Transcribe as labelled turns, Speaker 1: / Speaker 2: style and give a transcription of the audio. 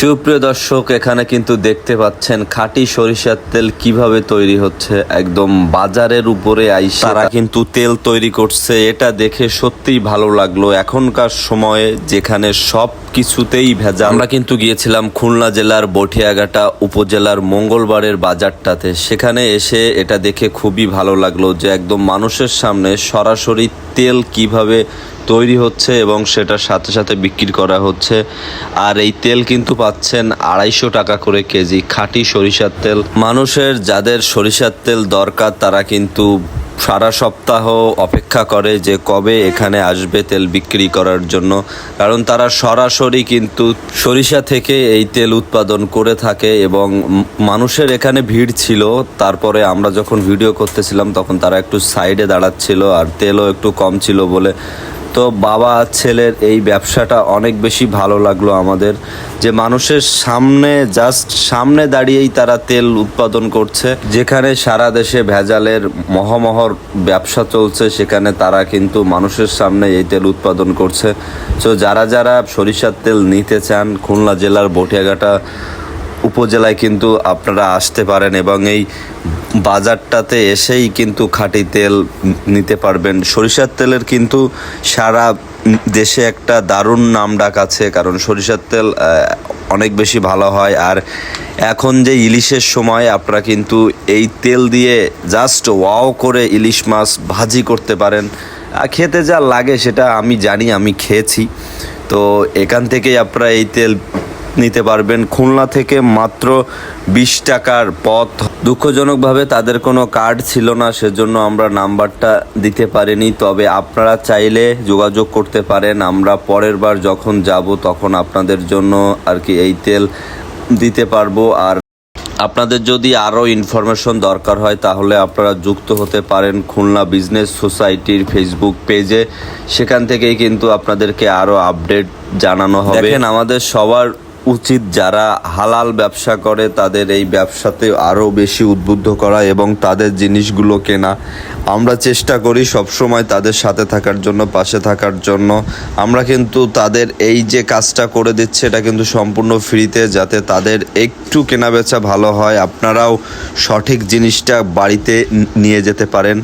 Speaker 1: সুপ্রিয় দর্শক, এখানে কিন্তু দেখতে পাচ্ছেন খাঁটি সরিষার তেল কীভাবে তৈরি হচ্ছে। একদম বাজারের উপরে আইসা তারা কিন্তু তেল তৈরি করছে। এটা দেখে সত্যিই ভালো লাগল। এখনকার সময়ে যেখানে সব কিছুতেই ভেজা আমরা কিন্তু গিয়েছিলাম খুলনা জেলার বটিয়াঘাটা উপজেলার মঙ্গলবারের বাজারটাতে। সেখানে এসে এটা দেখে খুবই ভালো লাগল যে একদম মানুষের সামনে সরাসরি তেল কীভাবে তৈরি হচ্ছে এবং সেটার সাথে সাথে বিক্রি করা হচ্ছে। আর এই তেল কিন্তু পাচ্ছেন আড়াইশো টাকা করে কেজি, খাঁটি সরিষার তেল। মানুষের যাদের সরিষার তেল দরকার, তারা কিন্তু সারা সপ্তাহ অপেক্ষা করে যে কবে এখানে আসবে তেল বিক্রি করার জন্য। কারণ তারা সরাসরি কিন্তু সরিষা থেকে এই তেল উৎপাদন করে থাকে এবং মানুষের এখানে ভিড় ছিল। তারপরে আমরা যখন ভিডিও করতেছিলাম, তখন তারা একটু সাইডে দাঁড়াচ্ছিল আর তেলও একটু কম ছিল বলে তো বাবা ছেলের এই ব্যবসাটা অনেক বেশি ভালো লাগল আমাদের। যে মানুষের সামনে জাস্ট সামনে দাঁড়িয়েই তারা তেল উৎপাদন করছে। যেখানে সারা দেশে ভেজালের মহামহর ব্যবসা চলছে, সেখানে তারা কিন্তু মানুষের সামনে এই তেল উৎপাদন করছে। তো যারা যারা সরিষার তেল নিতে চান, খুলনা জেলার বটিয়াঘাটা উপজেলায় কিন্তু আপনারা আসতে পারেন এবং এই বাজারটাতে এসেই কিন্তু খাঁটি তেল নিতে পারবেন। সরিষার তেলের কিন্তু সারা দেশে একটা দারুণ নাম ডাক আছে, কারণ সরিষার তেল অনেক বেশি ভালো হয়। আর এখন যে ইলিশের সময়, আপনারা কিন্তু এই তেল দিয়ে জাস্ট ওয়াও করে ইলিশ মাছ ভাজি করতে পারেন। খেতে যা লাগে সেটা আমি জানি, আমি খেয়েছি। তো এখান থেকেই আপনারা এই তেল নিতে পারবেন। খুলনা থেকে মাত্র বিশ টাকার পথ দুঃখজনকভাবে তাদের কোনো কার্ড ছিল না, সেজন্য আমরা নাম্বারটা দিতে পারিনি। তবে আপনারা চাইলে যোগাযোগ করতে পারেন। আমরা পরের বার যখন যাব তখন আপনাদের জন্য আর কি এই তেল দিতে পারব। আর আপনাদের যদি আরও ইনফরমেশন দরকার হয়, তাহলে আপনারা যুক্ত হতে পারেন খুলনা বিজনেস সোসাইটির ফেসবুক পেজে। সেখান থেকেই কিন্তু আপনাদেরকে আরও আপডেট জানানো হবে। আমাদের সবার উচিত যারা হালাল ব্যবসা করে তাদের এই ব্যবসাতে আরও বেশি উদ্বুদ্ধ করা এবং তাদের জিনিসগুলো কেনা। আমরা চেষ্টা করি সবসময় তাদের সাথে থাকার জন্য, পাশে থাকার জন্য। আমরা কিন্তু তাদের এই যে কাজটা করে দিচ্ছে, এটা কিন্তু সম্পূর্ণ ফ্রিতে যাতে তাদের একটু কেনাবেচা ভালো হয়। আপনারাও সঠিক জিনিসটা বাড়িতে নিয়ে যেতে পারেন।